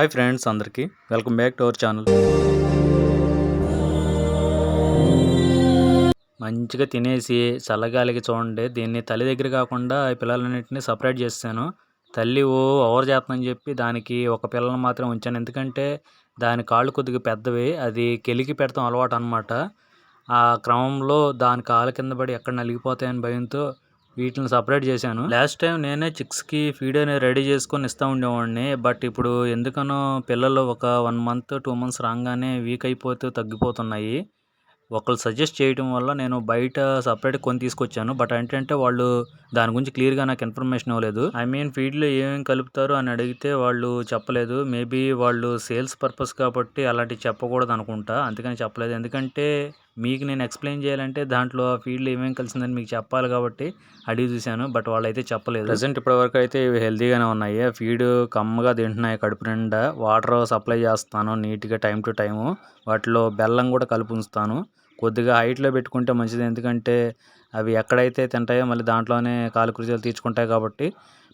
Hi friends అందరికీ. Welcome back to our channel. మంచిగా తినేసి చల్లగాలికి చూడండి. దీన్ని తల్లి దగ్గర కాకుండా ఈ పిల్లలన్నింటినీ సపరేట్ చేస్తాను. తల్లి ఓ ఓవర్ చేస్తానని చెప్పి దానికి ఒక పిల్లని మాత్రం ఉంచాను. ఎందుకంటే దాని కాళ్ళు కొద్దిగా పెద్దవి. అది కెలికి పెడతాం అలవాటు అనమాట ఆ క్రమంలో దాని కాళ్ళ కింద పడి ఎక్కడ నలిగిపోతాయని భయంతో వీటిని సపరేట్ చేశాను. లాస్ట్ టైం నేనే చిక్స్కి ఫీడ్ అనేది రెడీ చేసుకొని ఇస్తూ ఉండేవాడిని. బట్ ఇప్పుడు ఎందుకనో పిల్లలు ఒక వన్ మంత్ టూ మంత్స్ రాగానే వీక్ అయిపోతూ తగ్గిపోతున్నాయి. ఒకళ్ళు సజెస్ట్ చేయడం వల్ల నేను బయట సపరేట్ కొని తీసుకొచ్చాను. బట్ ఏంటంటే వాళ్ళు దాని గురించి క్లియర్గా నాకు ఇన్ఫర్మేషన్ ఇవ్వలేదు. ఐ మీన్ ఫీడ్లో ఏమేమి కలుపుతారు అని అడిగితే వాళ్ళు చెప్పలేదు. మేబీ వాళ్ళు సేల్స్ పర్పస్ కాబట్టి అలాంటివి చెప్పకూడదు అనుకుంటా అందుకని చెప్పలేదు. ఎందుకంటే మీకు నేను ఎక్స్ప్లెయిన్ చేయాలంటే దాంట్లో ఆ ఫీల్డ్లో ఏమేమి కలిసిందని మీకు చెప్పాలి కాబట్టి అడిగి చూశాను బట్ వాళ్ళైతే చెప్పలేదు. ప్రజెంట్ ఇప్పటివరకు అయితే ఇవి హెల్తీగానే ఉన్నాయి. ఫీడ్ కమ్మగా తింటున్నాయి కడుపు నిండా. వాటర్ సప్లై చేస్తాను నీట్గా టైం టు టైము వాటిలో బెల్లం కూడా కలిపి ఉంచుతాను. కొద్దిగా హైట్లో పెట్టుకుంటే మంచిది. ఎందుకంటే అవి ఎక్కడైతే తింటాయో మళ్ళీ దాంట్లోనే కాలకృత్యాలు తీర్చుకుంటాయి కాబట్టి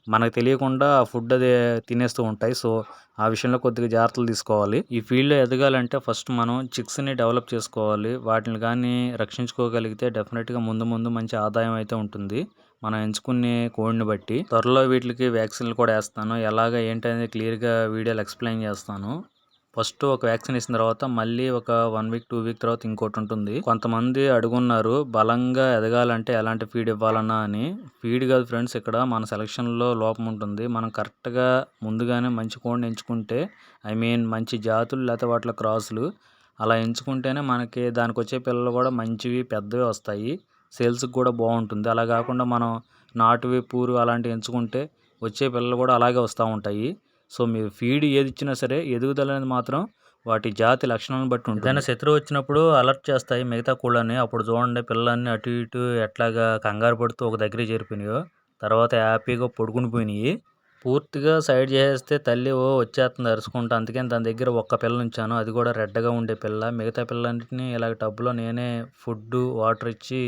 మనకు తెలియకుండా ఫుడ్ అది తినేస్తూ ఉంటాయి. సో ఆ విషయంలో కొద్దిగా జాగ్రత్తలు తీసుకోవాలి. ఈ ఫీల్డ్లో ఎదగాలంటే ఫస్ట్ మనం చిక్స్ని డెవలప్ చేసుకోవాలి. వాటిని కానీ రక్షించుకోగలిగితే డెఫినెట్గా ముందు ముందు మంచి ఆదాయం అయితే ఉంటుంది. మనం ఎంచుకునే కోడిని బట్టి. త్వరలో వీటికి వ్యాక్సిన్లు కూడా వేస్తాను. ఎలాగ ఏంటనేది క్లియర్గా వీడియోలు ఎక్స్ప్లెయిన్ చేస్తాను. ఫస్ట్ ఒక వ్యాక్సిన్ ఇచ్చిన తర్వాత మళ్ళీ ఒక వన్ వీక్ టూ వీక్ తర్వాత ఇంకోటి ఉంటుంది. కొంతమంది అడుగున్నారు బలంగా ఎదగాలంటే ఎలాంటి ఫీడ్ ఇవ్వాలన్నా అని. ఫీడ్ కాదు ఫ్రెండ్స్ ఇక్కడ మన సెలక్షన్లో లోపం ఉంటుంది. మనం కరెక్ట్గా ముందుగానే మంచి కోడిని ఎంచుకుంటే ఐ మీన్ మంచి జాతులు లేకపోతే వాటిలో క్రాసులు అలా ఎంచుకుంటేనే మనకి దానికి వచ్చే పిల్లలు కూడా మంచివి పెద్దవి వస్తాయి. సేల్స్కి కూడా బాగుంటుంది. అలా కాకుండా మనం నాటువి పూరు అలాంటివి ఎంచుకుంటే వచ్చే పిల్లలు కూడా అలాగే వస్తూ ఉంటాయి. సో మీరు ఫీడ్ ఏది ఇచ్చినా సరే ఎదుగుదల అనేది మాత్రం వాటి జాతి లక్షణాలను బట్టి ఉంటుంది. ఏదైనా శత్రువు వచ్చినప్పుడు అలర్ట్ చేస్తాయి. మిగతా కూళ్ళని అప్పుడు చూడండి పిల్లల్ని అటు ఇటు ఎట్లాగా కంగారు పడుతూ ఒక దగ్గర చేరిపోయినాయో తర్వాత హ్యాపీగా పొడుకుని పోయినాయి. పూర్తిగా సైడ్ చేసేస్తే తల్లి ఓ వచ్చేస్తుంది అరుచుకుంటా అందుకని దాని దగ్గర ఒక్క పిల్ల ఉంచాను. అది కూడా రెడ్గా ఉండే పిల్ల. మిగతా పిల్లలన్నింటినీ ఇలాగ టబ్లో నేనే ఫుడ్ వాటర్ ఇచ్చి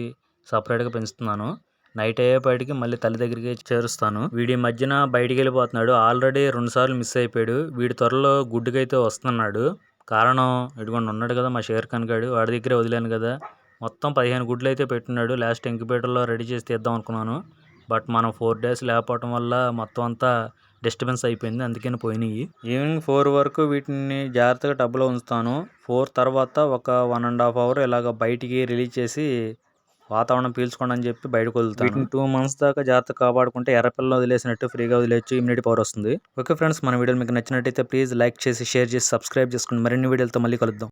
సపరేట్గా పెంచుతున్నాను. నైట్ అయ్యేపాటికి మళ్ళీ తల్లి దగ్గరికి చేరుస్తాను. వీడి మధ్యన బయటికి వెళ్ళిపోతున్నాడు. ఆల్రెడీ రెండు సార్లు మిస్ అయిపోయాడు. వీడి త్వరలో గుడ్డుకైతే వస్తున్నాడు. కారణం ఇటువంటి ఉన్నాడు కదా మా షేర్ ఖాన్ వాడి దగ్గరే వదిలేను కదా. మొత్తం పదిహేను గుడ్లు అయితే పెట్టున్నాడు లాస్ట్ ఇంక్యుబేటర్లో రెడీ చేసి తీద్దాం అనుకున్నాను. బట్ మనం ఫోర్ డేస్ లేకపోవటం వల్ల మొత్తం అంతా డిస్టర్బెన్స్ అయిపోయింది. అందుకని పోయినాయి. ఈవినింగ్ ఫోర్ వరకు వీటిని జాగ్రత్తగా టబ్లో ఉంచుతాను. ఫోర్ తర్వాత ఒక వన్ అండ్ హాఫ్ అవర్ ఇలాగ బయటికి రిలీజ్ చేసి వాతావరణం పీల్చుకోండి అని చెప్పి బయటకు వదులుతాను. టూ మంత్స్ దాకా జాగ్రత్త కాపాడుకుంటే ఎర్రపిల్లలో వదిలేసినట్టు ఫ్రీగా వదిలేచ్చు ఇమ్యూనిటీ పవర్ వస్తుంది. ఓకే ఫ్రెండ్స్ మన వీడియో మీకు నచ్చినట్టయితే ప్లీజ్ లైక్ చేసి షేర్ చేసి సబ్స్క్రైబ్ చేసుకుని మరిన్ని వీడియోలతో మళ్ళీ కలుద్దాం.